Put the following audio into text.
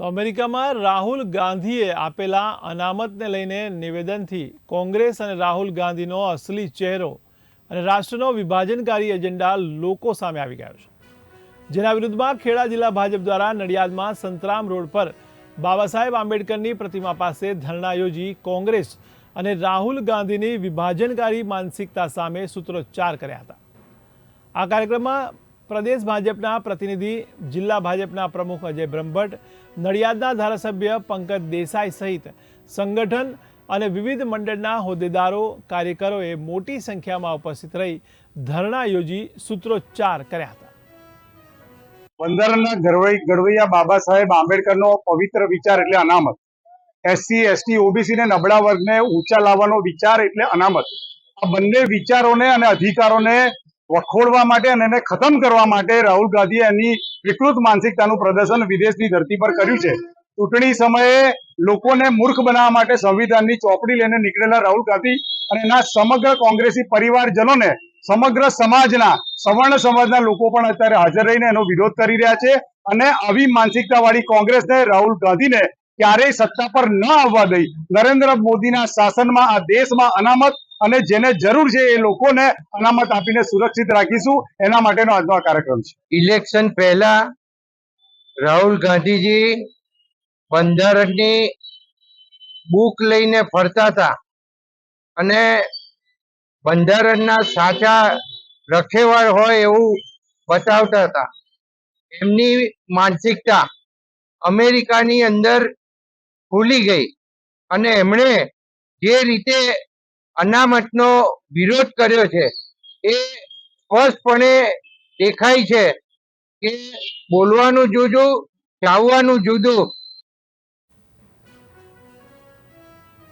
તો અમેરિકામાં રાહુલ ગાંધીએ આપેલા અનામતને લઈને નિવેદનથી કોંગ્રેસ અને રાહુલ ગાંધીનો અસલી ચહેરો અને રાષ્ટ્રનો વિભાજનકારી એજન્ડા લોકો સામે આવી ગયો છે. જેના વિરુદ્ધમાં ખેડા જિલ્લા ભાજપ દ્વારા નડિયાદમાં સંતરામ રોડ પર બાબા સાહેબ આંબેડકરની પ્રતિમા પાસે ધરણા યોજી કોંગ્રેસ અને રાહુલ ગાંધીની વિભાજનકારી માનસિકતા સામે સૂત્રોચ્ચાર કર્યા હતા. આ કાર્યક્રમમાં પ્રદેશ ભાજપના પ્રતિનિધિ, જિલ્લા ભાજપના પ્રમુખ અજય બ્રહ્મભટ્ટ, નડિયાદના ધારાસભ્ય પંકજ દેસાઈ સહિત સંગઠન અને વિવિધ મંડળના હોદ્દેદારો, કાર્યકરોએ મોટી સંખ્યામાં ઉપસ્થિત રહી ધરણા યોજી સૂત્રોચ્ચાર કર્યા હતા. બંધારણના ઘડવૈ ઘડવૈયા બાબા સાહેબ આંબેડકરનો પવિત્ર વિચાર એટલે અનામત. એસસી એસટી ઓબીસી ને નબળા વર્ગને ઊંચા લાવવાનો વિચાર એટલે અનામત. આ બંને વિચારોને અને અધિકારોને વખોડવા માટે અને એને ખતમ કરવા માટે રાહુલ ગાંધીએ એની વિકૃત માનસિકતાનું પ્રદર્શન વિદેશની ધરતી પર કર્યું છે. ચૂંટણી સમયે લોકોને મૂર્ખ બનાવવા માટે સંવિધાનની ચોપડી લઈને નીકળેલા રાહુલ ગાંધી અને એના સમગ્ર કોંગ્રેસી પરિવારજનોને સમગ્ર સમાજના, સવર્ણ સમાજના લોકો પણ અત્યારે હાજર રહીને એનો વિરોધ કરી રહ્યા છે અને આવી માનસિકતા વાળી કોંગ્રેસને રાહુલ ગાંધીને ક્યારેય સત્તા પર ન આવવા દઈ. નરેન્દ્ર મોદીના શાસનમાં આ દેશમાં અનામત અને જેને જરૂર છે એ લોકોને અનામત આપીને સુરક્ષિત રાખીશું. એના માટેનો આજનો કાર્યક્રમ છે. ઇલેક્શન પહેલા રાહુલ ગાંધીજી બંધારણની બુક લઈને ફરતા હતા અને બંધારણના સાચા રખેવાળ હોય એવું બતાવતા હતા. એમની માનસિકતા અમેરિકાની અંદર ખુલી ગઈ અને એમણે જે રીતે અનામતનો વિરોધ કર્યો છે. એ સ્પષ્ટપણે દેખાય છે કે બોલવાનું જુદું ચાવવાનું જુદું